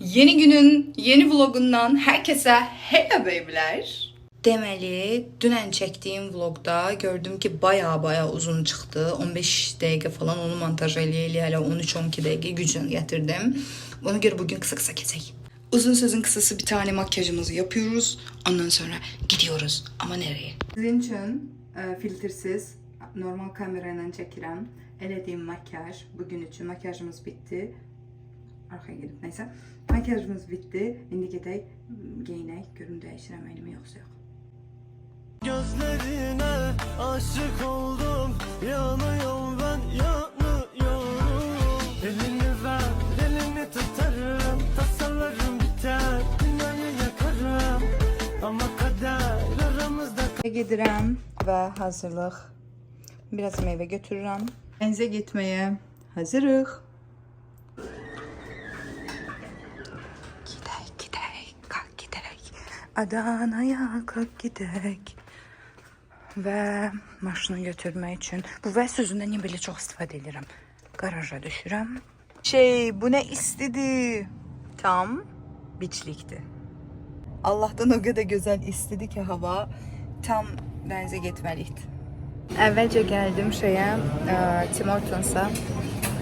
Yeni günün yeni vlogundan herkese hello babyler. Demeli dünən çəkdiyim vlogda gördüm ki baya baya uzun çıxdı. 15 dəqiqə falan onu montaj eləyə hələ 13-12 dəqiqə güclə gətirdim. Ona görə bugün kısa kısa keçək. Uzun sözün kısası bir tane makyajımızı yapıyoruz. Ondan sonra gidiyoruz. Ama nereye? Sizin için e, filtresiz normal kamerayla çəkirəm. Elədiyim makyaj bugün üçün makyajımız bitti. Arkaya gelip neyse. Makyajımız bitti. İndi gedək geyinək. Görüm dəyişirəm əlimi yoxsa yox. Gözlerine aşık oldum Yanıyorum ben yanıyorum Elini ver elini tutarım Tasalarım biter Dünyayı yakarım Ama kader aramızda Gedirəm və hazırlıq. Biraz meyvə götürürəm. Dənizə getməyə hazırıq. Adanaya qalx gedək. Və maşını götürmək üçün bu və sözündən niyə belə çox istifadə edirəm? Qaraja düşürəm. Şey, bu nə istidir? Tam biçlikdir. Allah'tan o kadar güzel istedi ki hava tam denize gitmeliydi. Evvelce geldim şeye e, Tim Hortons'a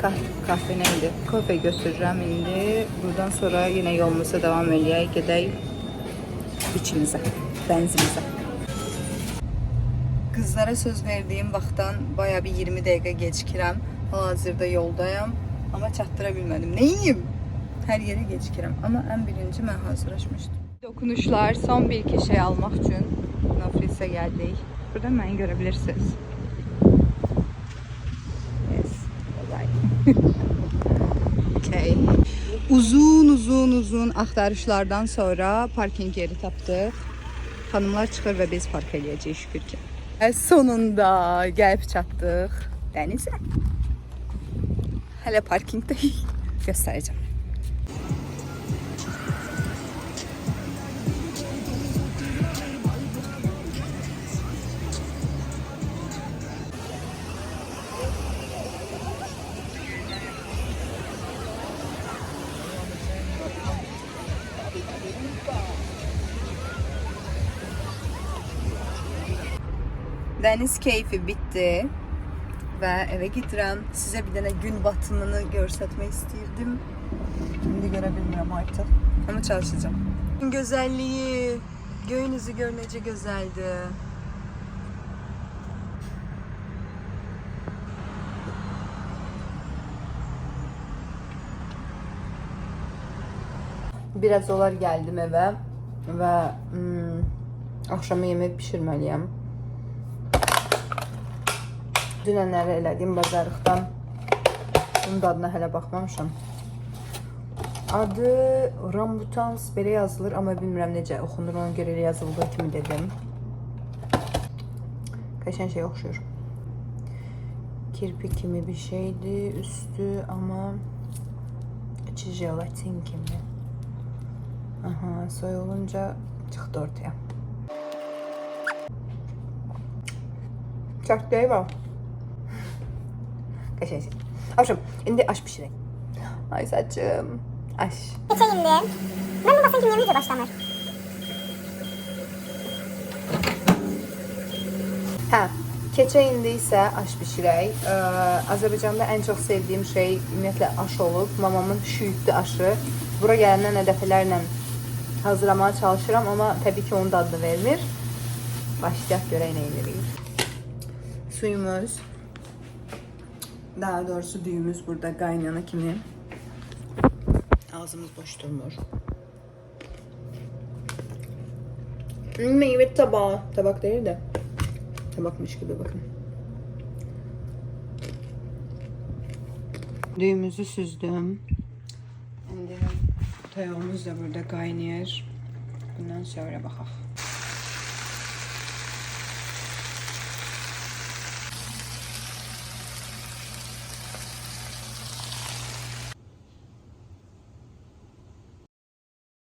kah kahve neydi? Kahve götürürüm indi. Buradan sonra yine yolumuza devam edeyik. Gedək içimize, benzimize. Kızlara söz verdiğim vaxtdan baya bir 20 dəqiqə gecikirəm. Hal-hazırda yoldayam. Ama çatdıra bilmedim. Neyim? Her yere gecikirəm. Ama en birinci mən hazırlaşmışdım. Dokunuşlar son bir iki şey almak için Nafris'e geldik. Burada beni görebilirsiniz. Yes. Bye. Uzun uzun uzun axtarışlardan sonra parking yeri tapdıq. Xanımlar çıxır və biz park eləyəcəyik şükür ki. Sonunda gəlib çatdıq dənizə. Hələ parkingdəyik. Göstərəcəm. Dəniz keyfi bitdi və evə gedirəm. Sizə bir dənə gün batımını göstərmək istirdim. İndi görə bilmirəm artıq. Amma çalışacağım. Gözəlliyi, göyünüzü gör necə gözəldir. Biraz olar gəldim evə və hmm, axşama yemək bişirməliyəm. Dünənləri elədiyim bazarlıqdan bunun dadına hələ baxmamışam. Adı Rambutans belə yazılır, amma bilmirəm necə oxunur, ona görə elə yazıldığı kimi dedim. Qəşəng şey oxşuyur. Kirpi kimi bir şeydi, üstü amma içi jelatin kimi. Aha, soyulunca çıxdı ortaya. Çarklayı var. Qəşəng şey. Abşım, indi aş bişirək. Ay saçım. Aş. Geçeyim de. Ben bu basınca niye video başlamır? Hə, keçə indi isə aş bişirək. Ee, Azərbaycanda ən çox sevdiyim şey ümumiyyətlə aş olub. Mamamın şüyütlü aşı. Bura gələndən dəfələrlə hazırlamaya çalışıram, amma təbii ki onun dadını vermir. Başlayaq görək nə edirik. Suyumuz daha doğrusu düyümüz burada qaynana kimi. Ağzımız boş durmur. Meyve tabağı. Tabak değil de. Tabakmış gibi bakın. Düğümüzü süzdüm. Şimdi tavamız da burada kaynıyor. Bundan sonra bakalım.